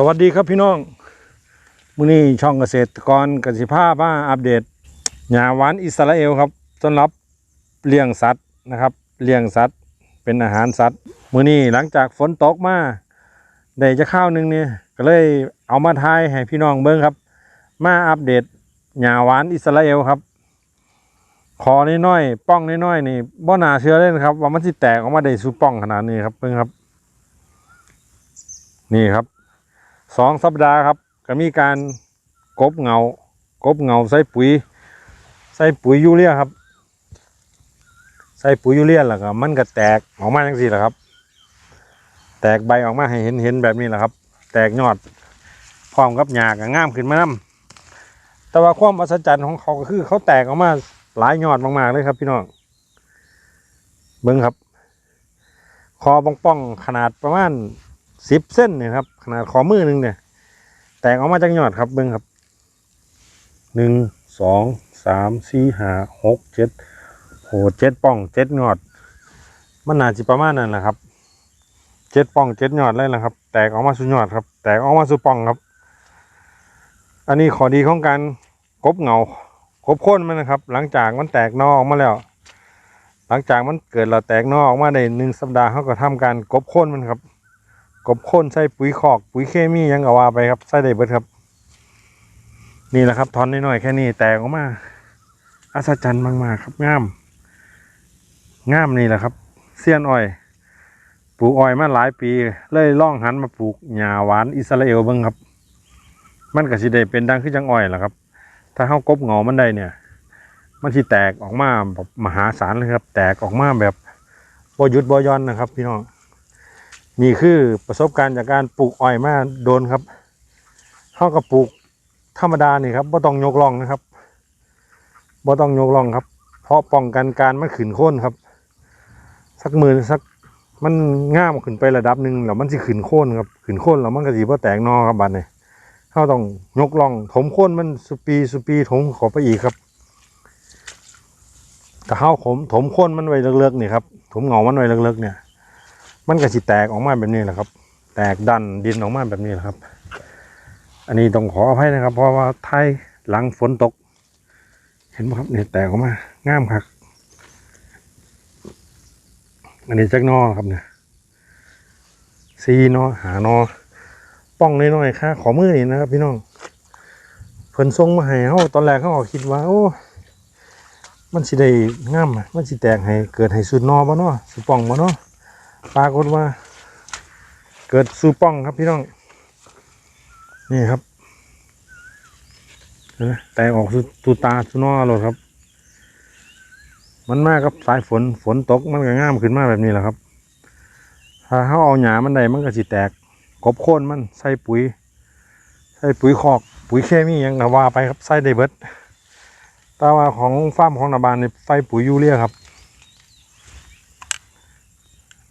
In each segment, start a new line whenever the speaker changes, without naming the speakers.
สวัสดีครับพี่น้องมื้อนี้ช่องเกษตรกรกสิภามาอัปเดตหญ้าหวานอิสราเอลครับสำหรับเลี้ยงสัตว์นะครับ เลี้ยงสัตว์ เป็นอาหารสัตว์มื้อนี้หลังจากฝนตกมาได้จะข้าวหนึงเนี่ยก็เลยเอามาทายให้พี่น้องเบิ่งครับ มาอัปเดตหญ้าหวานอิสราเอลครับคอน้อยๆป้องน้อยๆนี่บ่น่าเชื่อเลยนครับ ว่ามันสิแตกออกมาได้สุป้องขนาดนี้ครับเบิ่งครับ นี่ครับ สองสัปดาห์ครับ ก็มีการกบเงากบเงาใส่ปุ๋ย ใส่ปุ๋ยยูเรียครับ ใส่ปุ๋ยยูเรียแล้วก็มันก็แตกออกมาจังสี่แหละครับ แตกใบออกมาให้เห็นเห็นแบบนี้แหละครับ แตกยอดพร้อมกับหญ้าก็งามขึ้นมานํแต่ว่าความอัศจรรย์ของเขาก็คือ เขาแตกออกมาหลายยอดมากๆเลยครับ พี่น้องเบิ้งครับ คอป้องๆขนาดประมาณ สิบเส้นเนี่ยครับ ขนาดขอมือหนึ่งเนี่ย แตกออกมาจากยอดครับเบิ้งครับหนึ่งสองสามสี่ห้าหกเจ็ดโหเจ็ดป่องเจ็ดยอด มันน่าจะประมาณนั้นแหละครับเจ็ดป่องเจ็ดยอดเลยนะครับ แตกออกมาสุดยอดครับ แตกออกมาสุดป่องครับ อันนี้ขอดีของการกบเงากบโค่นมันนะครับ หลังจากมันแตกนอออกมาแล้ว หลังจากมันเกิดเราแตกนอออกมาได้หนึ่งสัปดาห์เขาก็ทำการกบโค่นมันครับ กบโค่นใส่ปุ๋ยคอกปุ๋ยเคมียังก็ว่าไปครับใส่ได้เบิดครับ นี่แหละครับทอนน้อยๆแค่นี้แตกออกมาอัศจรรย์มากๆครับงามงามนี่แหละครับเซียนอ้อยปลูกอ้อยมาหลายปี เลยล่องหันมาปลูกหญ้าหวานอิสราเอลบิ่งครับ มันก็สิได้เป็นดังขึ้นจังอ้อยแหละครับ ถ้าเฮากบเงามันได้เนี่ย มันสิแตกออกมาแบบมหาศาลเลยครับ แตกออกมาแบบบ่ยุดบ่ยอนนะครับ พี่น้อง นี่คือประสบการณ์จากการปลูกอ้อยมาโดนครับเท่ากับปลูกธรรมดานี่ครับบ่ต้องยกล่องนะครับบ่ต้องยกล่องครับ เพราะป้องกันการมันขึ้นโค่นครับ สักมือสักมันง่ามขึ้นไประดับหนึ่งแล้วมันสิขึ้นโค่นครับขึ้นโค่นแล้วมันก็สิบ่แตกนอครับบัดนี้เขาต้องยกล่อง ถมโค่นมันสุปีสุปีถมขอไปอีกครับแต่เขาขมถมโค่นมันไว้เลิกๆนี่ครับถมเหงามันไว้เลิกๆเนี่ย มันก็สิแตกออกมาแบบนี้แหละครับ แตกดันดินออกมาแบบนี้แหละครับ อันนี้ต้องขออภัยนะครับ เพราะว่าไทยหลังฝนตก เห็นไหมครับเนี่ยแตกออกมางามครับอันนี้จักนอครับเนี่ยซีนอหานอป้องน้อยๆค่าขอมือนี่นะครับพี่น้องเพิ่นส่งมาให้เขาตอนแรกเขาออกคิดว่า โอ้มันสิได้งามมันสิแตกให้เกิดให้สุดนอบ่เนาะสุป่องบ่เนาะ ปรากฏว่า เกิดซูป้องครับพี่น้อง นี่ครับนไหมแตกออกตูตาสุนอเลยครับ มันมากับสายฝนฝนตกมันก็ง่ามขึ้นมาแบบนี้แหละครับ ถ้าเขาเอาหยามันได้มันก็สิแตกกบโค่นมันใส่ปุ๋ย ใส่ปุ๋ยคอก ปุ๋ยเคมียังก็ว่าไปครับใส่ได้เบิดแต่ว่าของฟาร์มของนาบานนี่ใส่ปุ๋ยยูเรียครับ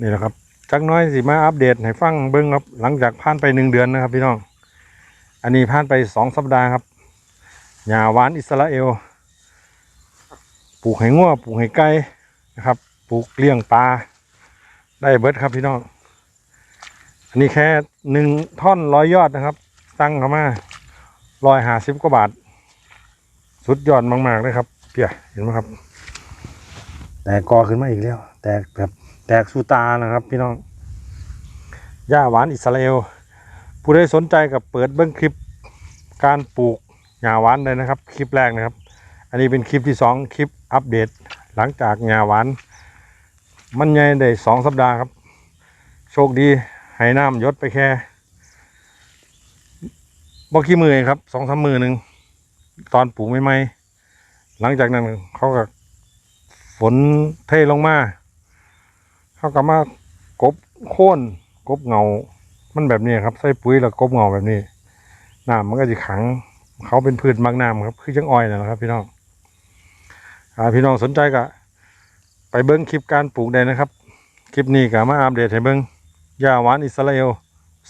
นี่แหละครับจักน้อยสิมาอัปเดตให้ฟังเบิ้งครับ หลังจากผ่านไปหนึ่งเดือนนะครับ พี่น้อง อันนี้ผ่านไปสองสัปดาห์ครับหญ้าหวานอิสราเอล ปลูกให้งัวปลูกให้ไก่นะครับ ปลูกเลี้ยงปลาได้เบิดครับพี่น้อง อันนี้แค่หนึ่งท่อนร้อยยอดนะครับ ตั้งเข้ามาร้อยห้าสิบกว่าบาท สุดยอดมากๆเลยครับเปียเห็นไหมครับ แต่กอขึ้นมาอีกแล้ว แตกแบบ แตกสูตานะครับ พี่น้องหญ้าหวานอิสราเอล ผู้ใดสนใจกับเปิดเบิ้องคลิปการปลูกหญ้าหวานเลยนะครับ คลิปแรกนะครับ อันนี้เป็นคลิปที่สองคลิปอัปเดต หลังจากหญ้าหวาน มันใหญ่ได้สองสัปดาห์ครับ โชคดีให้น้ำยศไปแค่บ่กี่มือเองครับสองสามมือหนึ่งตอนปลูกใหม่ๆหลังจากนั้นเขาก็ฝนเทลงมา เขาก็มากบโค่นกบเงา มันแบบนี้ครับ ใส่ปุ๋ยแล้วกบเงาแบบนี้น้ำมันก็จะขัง เขาเป็นพืชมักน้ำครับ คือจังอ้อยนั่แหละครับ พี่น้องอ่าพี่น้องสนใจก็ไปเบิ้งคลิปการปลูกได้นะครับ คลิปนี้ก็มาอัปเดตให้เบิ้งหญ้าหวานอิสราเอล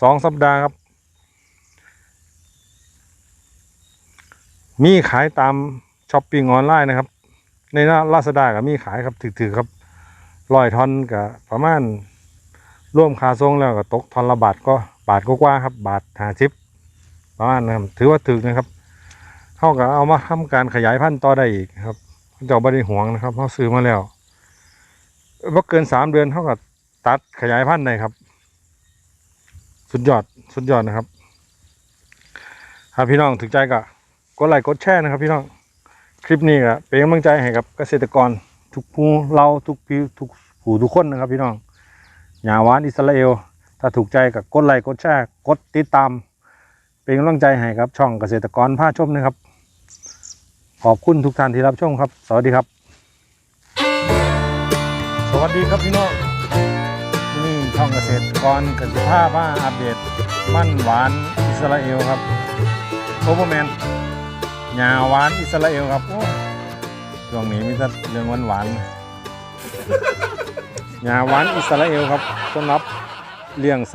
สองสัปดาห์ครับ มีขายตามช้อปปิ้งออนไลน์นะครับ ในร้าลาซาด้าก็มีขายครับถือๆครับ ร้อยทอนกับประมาณร่วมคาส่งแล้วก็ตกทอนละบาทก็บาทกว่าครับ บาทหาสิบประมาณนะครับถือว่าถึกนะครับเขาก็เอามาทำการขยายพันธุ์ต่อได้อีกครับเจ้าบริหวงนะครับเขาซื้อมาแล้วว่าเกินสามเดือนเขาก็ตัดขยายพันธุ์ได้ครับ สุดยอดสุดยอดนะครับถ้าพี่น้องถึงใจก็กดไลค์กดแชร์นะครับ พี่น้องคลิปนี้ก็เป็นกำลังใจให้กับเกษตรกร ทุกผู้เราทุกพี่ทุกผู้ทุกคนนะครับพี่น้องอย่าหวานอิสราเอล ถ้าถูกใจก็กดไลค์กดแชร์กดติดตาม เป็นกำลังใจให้ครับ ช่องเกษตรกรผ้าชมนะครับ ขอบคุณทุกท่านที่รับชมครับ สวัสดีครับ สวัสดีครับพี่น้องนี่ช่องเกษตรกรกสิภาพมาอัปเดตมันหวานอิสราเอลครับโอเปอร์แมนหยาหวานอิสราเอลครับโอ้ ช่วงนี้มีแต่เรื่องหวานหวานยาหวานอิสราเอลครับสำหรับเลี้ยง